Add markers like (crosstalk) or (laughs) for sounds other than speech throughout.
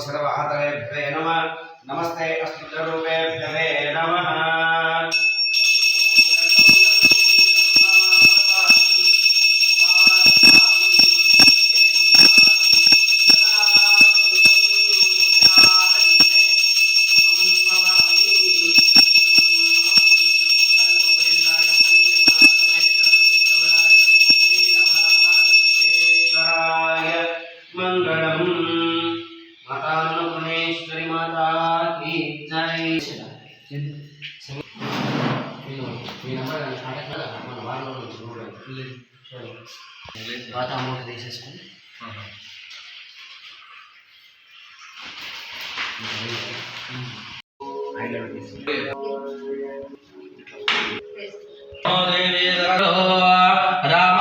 se trabaja a. Rama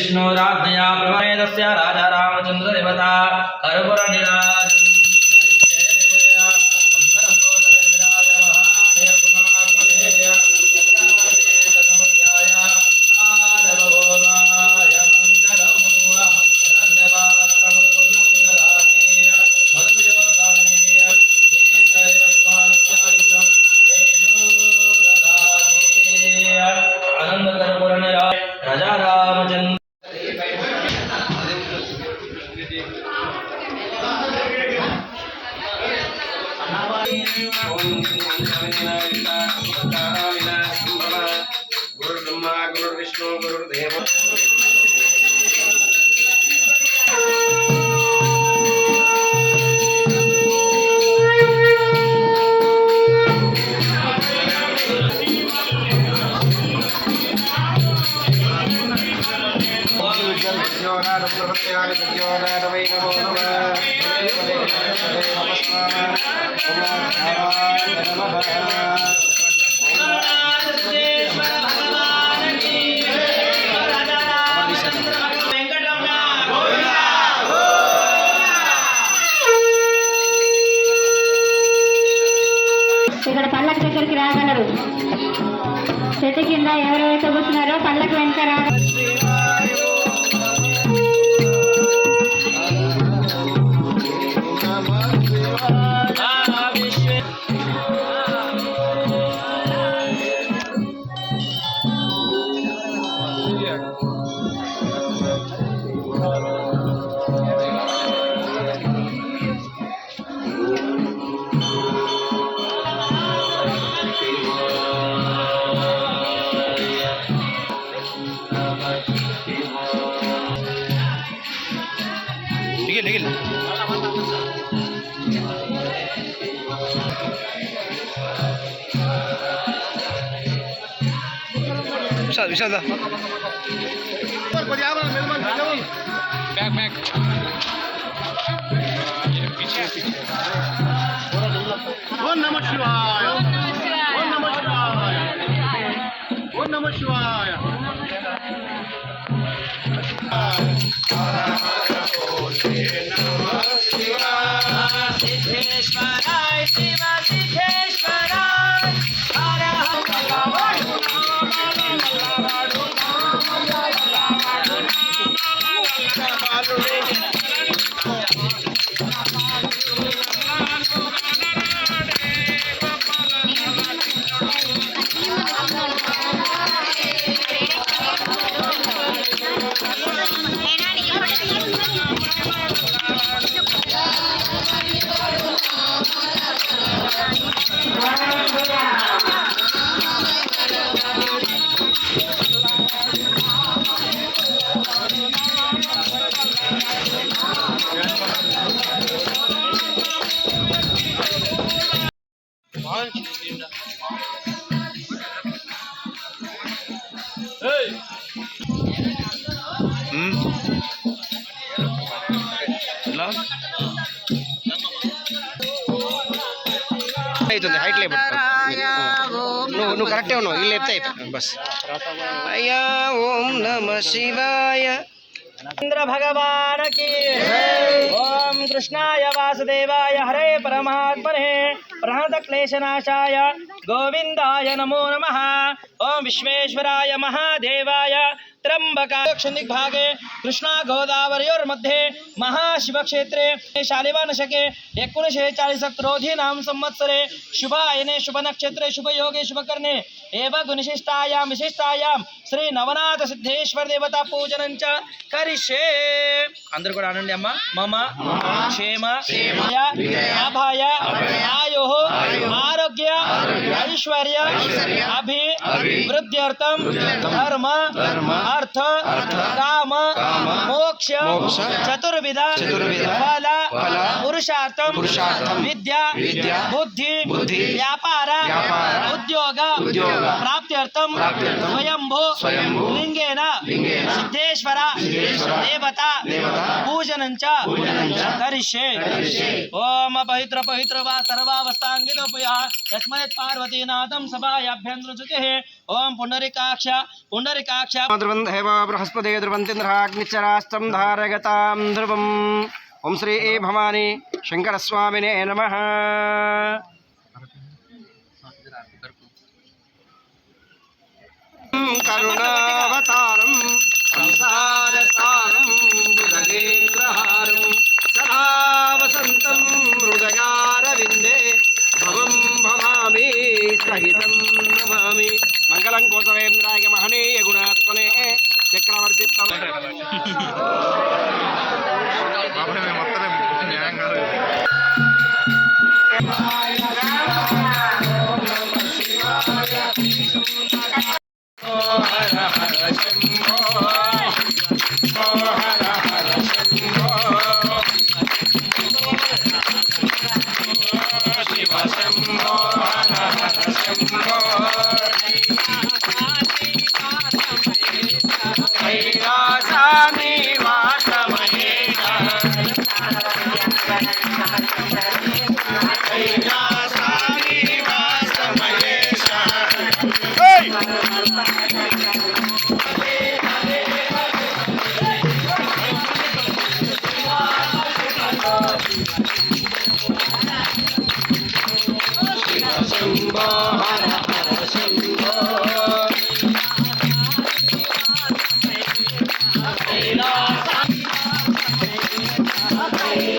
Shri విష్ణురాజ్ఞయా ప్రమేదస్య రాజా గురు ఇక్కడ పళ్ళకి దగ్గరికి రాగలరు. చెట్టు కింద ఎవరైతే కూర్చున్నారో పళ్ళకి వెనక రాగలరు. বিশাল বিশাল দা ব্যাক ব্যাক ওম নমঃ শিবায় ওম নমঃ শিবায় ওম নমঃ শিবায়। అవుతుంది హైట్ లేబర్ నువ్వు నువ్వు కరెక్టే ఉన్నావు వీళ్ళు లేపితే అవుతుంది బస్ అయ్యా ఓం నమ శివాయ चंद्र भगवान की ओम कृष्णाय वासुदेवाय हरे परमात्मे ప్రణత క్లేశనాశాయ గోవిందాయ నమో నమః ఓం విశ్వేశ్వరాయ మహాదేవాయ त्र्यंबका दक्षिण दिग्भागे कृष्णा गोदावरयोर्मध्ये महाशिवक्षेत्रे शालिवान शके एकोणीसशे चाळीस क्रोधी नाम संवत्सरे शुभायने शुभनक्षत्रे शुभयोगे शुभकर्णे एव गुणशिष्टायां विशिष्टायां శ్రీ నవనాథ సిద్ధేశ్వర దేవత పూజనం చ కరిషే అందరూ కూడా అనండి అమ్మ మమ క్షేమ లాభాయ ఆయు ఆరోగ్య ऐश्वर्या अभी वृद्ध्यर्थम धर्म अर्थ काम मोक्ष चतुर्विधा फल पुरुषार्थम विद्या बुद्धि व्यापार उद्योग प्राप्त्यर्थम स्वयंभो लिंगेन सिद्धेश्वर देवता पूजन करिष्ये। ओम पवित्र पवित्र वा सर्वावस्थांगितोपया यस्मै पार्वतीनाथम सभायाभ्यंतरचुतिः ध्रुवते ओम पुनरिकाक्ष पुनरिकाक्ष। बृहस्पति ध्रुवंतिन्द्राग्निचरास्तं धारगता ध्रुव ओम श्री ए भवानी शंकरस्वामिने नमः। करुणावतारं, संसारसारं मृदगेन्द्रहारं सदा वसन्तं मृदगारविन्दे भवं भवामि सहितम्। నమామి మంగళం కోసవేంద్రాయ మహనీయ గుణాత్మనే. చక్రవర్తి (laughs) Hey,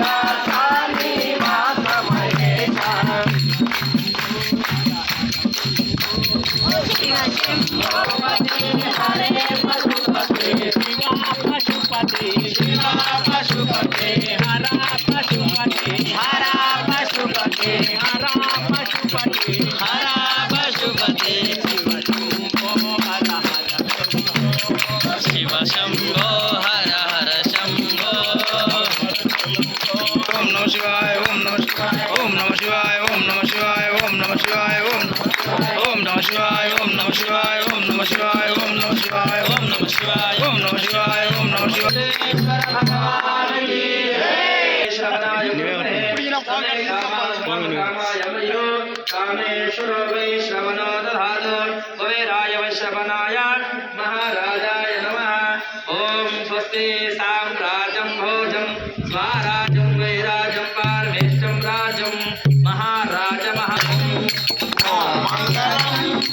Om Namah Shivaya Om Om Namah Shivaya Om Namah Shivaya Om Namah Shivaya.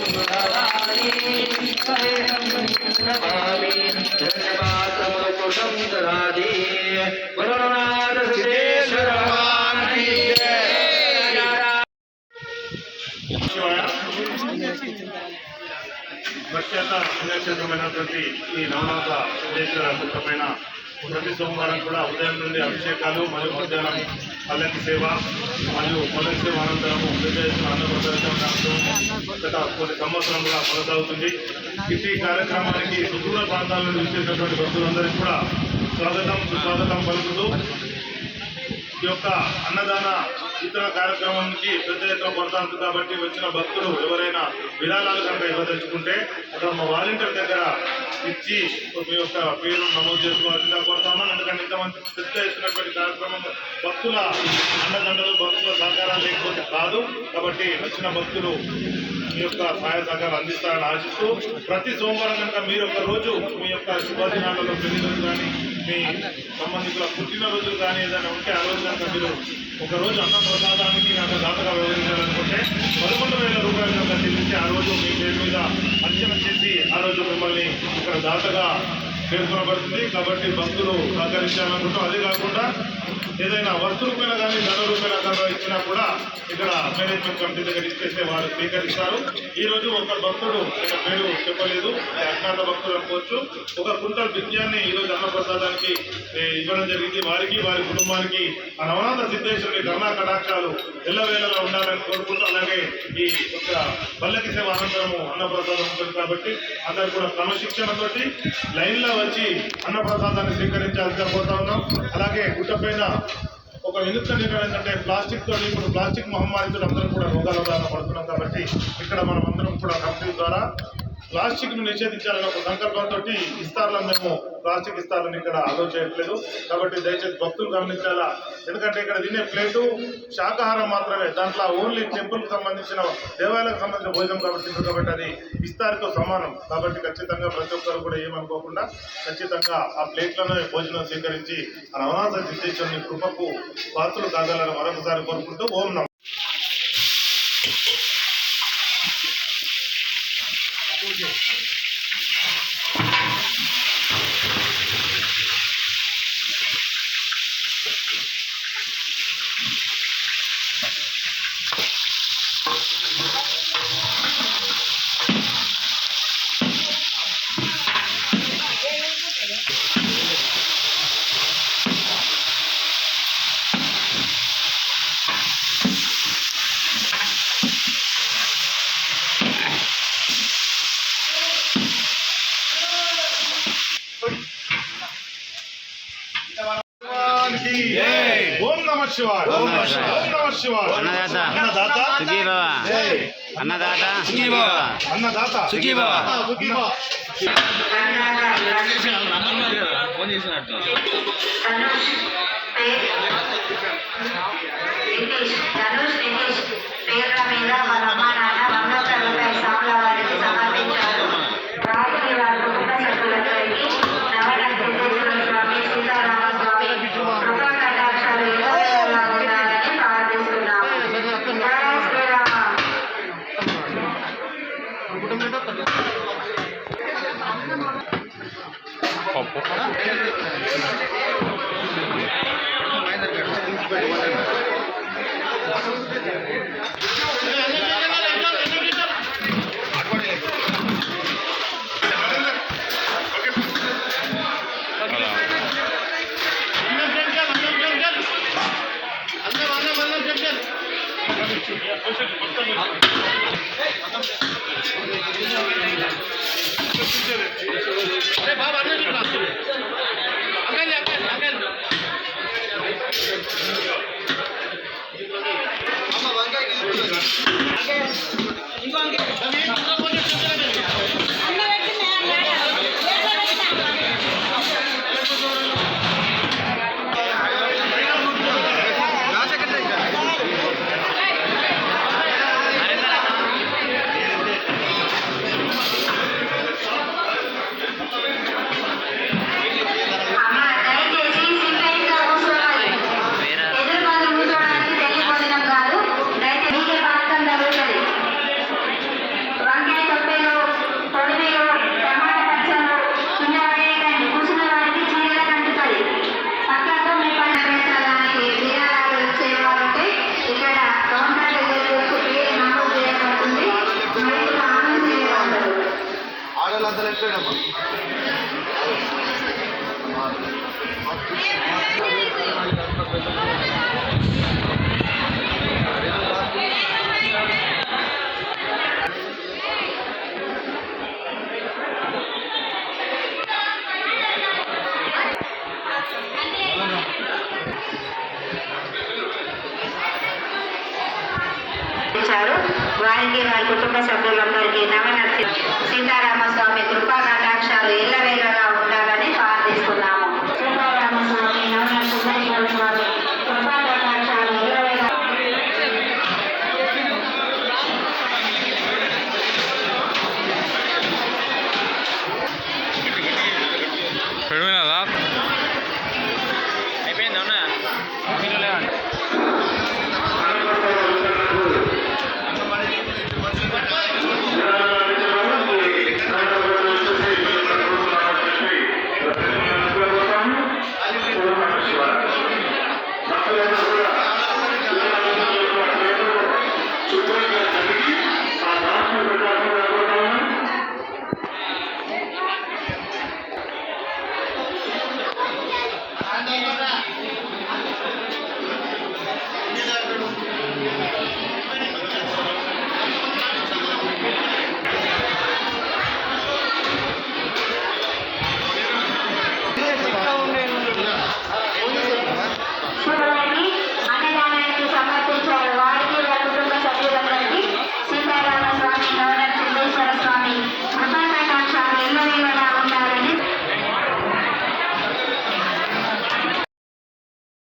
భావం దదామి హరిహం నమామి ధన్యవాదముకుటం దదాది గురునాథ సిద్ధేశ్వర భగవానికి జయ. ప్రఖ్యాత పుణ్యక్షేత్రమైనటువంటి ఈ నవనాథ సిద్ధేశ్వర క్షేత్రమైన ప్రతి సోమవారం కూడా ఉదయం నుండి అభిషేకాలు మరియు మధ్యాహ్నం పల్లకి సేవ మరియు పల్లకి సేవ అనంతరం పెద్ద గత కొన్ని సంవత్సరాలుగా కొనసాగుతుంది. ఇట్టి కార్యక్రమానికి సుదూర ప్రాంతాల నుండి వచ్చేటటువంటి భక్తులందరికీ కూడా స్వాగతం సుస్వాగతం పలుకుతూ ఈ యొక్క అన్నదాన ఇతర కార్యక్రమానికి పెద్ద ఎత్తున కొడతాంది కాబట్టి వచ్చిన భక్తులు ఎవరైనా విరాళాలు కనుక ఇవ్వదలుచుకుంటే అక్కడ మా వాలంటీర్ దగ్గర ఇచ్చి మీ యొక్క పేరు నమోదు చేసుకోవాల్సిందిగా కోరుతామని ఎందుకంటే ఇంతమంది పెద్ద ఎత్తునటువంటి కార్యక్రమం భక్తుల అండదండలు భక్తుల సహకారాలు లేకపోతే కాదు. కాబట్టి వచ్చిన భక్తులు మీ యొక్క సహాయ సహకారం అందిస్తారని ఆశిస్తూ ప్రతి సోమవారం కనుక మీరు ఒక రోజు మీ యొక్క శుభదినాలలో పెళ్ళి కానీ మీ సంబంధికుల పుట్టినరోజులు కానీ ఏదైనా ఉంటే ఆ రోజు కనుక మీరు ఒక రోజు అన్న ప్రసాదానికి నాకు దాతగా వివరించాలనుకుంటే పదకొండు వేల రూపాయలు కనుక చెల్లించి ఆ రోజు మీ పేరు మీద అర్చన చేసి ఆ రోజు మిమ్మల్ని ఇక్కడ దాతగా పేర్కొనబడుతుంది. కాబట్టి భక్తులు సహకరించాలనుకుంటాం. అదే కాకుండా ఏదైనా వస్తు రూపాయలు కానీ ధన రూపాయలు కానీ ఇచ్చినా కూడా ఇక్కడ మేనేజ్మెంట్ కమిటీ దగ్గర ఇచ్చేస్తే వారు స్వీకరిస్తారు. ఈ రోజు ఒక భక్తుడు ఆయన పేరు చెప్పలేదు అజ్ఞాత భక్తులు అనుకోవచ్చు. ఒక కుంటల్ బియ్యాన్ని ఈ రోజు అన్నప్రసాదానికి ఇవ్వడం జరిగింది. వారికి వారి కుటుంబానికి ఆ నవనాథ సిద్ధేశ్వరుని కరుణా కటాక్షాలు ఎల్లవేళలా ఉండాలని కోరుకుంటూ అలాగే ఈ యొక్క పల్లకి సేవ అనంతరము అన్నప్రసాదం ఉంటుంది కాబట్టి అందరు కూడా క్రమశిక్షణతోటి లైన్లో వచ్చి అన్నప్రసాదాన్ని స్వీకరించాల్సిగా కోరుతా ఉన్నాం. అలాగే గుట్టపైన ఒక వినూత్న నిర్ణయం ఏంటంటే ప్లాస్టిక్ తోటి ఇప్పుడు ప్లాస్టిక్ మహమ్మారితో అందరం కూడా రోగాల బారిన పడుతున్నాం కాబట్టి ఇక్కడ మనం అందరం కూడా కంపెనీ ద్వారా ప్లాస్టిక్ను నిషేధించాలని ఒక సంకల్పంతో ఇస్తారులను మేము ప్లాస్టిక్ ఇస్తారని ఇక్కడ అలో చేయట్లేదు. కాబట్టి దయచేసి భక్తులు గమనించాలా? ఎందుకంటే ఇక్కడ తినే ప్లేటు శాకాహారం మాత్రమే. దాంట్లో ఓన్లీ టెంపుల్ సంబంధించిన దేవాలయాలకు సంబంధించిన భోజనం కాబట్టి కాబట్టి అది ఇస్తారితో సమానం. కాబట్టి ఖచ్చితంగా ప్రతి ఒక్కరు కూడా ఏమనుకోకుండా ఖచ్చితంగా ఆ ప్లేట్లను భోజనం స్వీకరించి ఆ నవనాథ సిద్ధేశ్వరుని కృపకు పాత్రలు కాగలని మరొకసారి కోరుకుంటూ ఓం నమః భగవానికి ఓం నమ శివాయ ఓం నమ శివాయ ఓం నమ శివాయ అన్నదాత. అన్నదాత సుఖీ బాబా జై. అన్నదాత. అన్నదాత. ఫోన్ చేసినట్టు अरे बाबा வெங்காயம்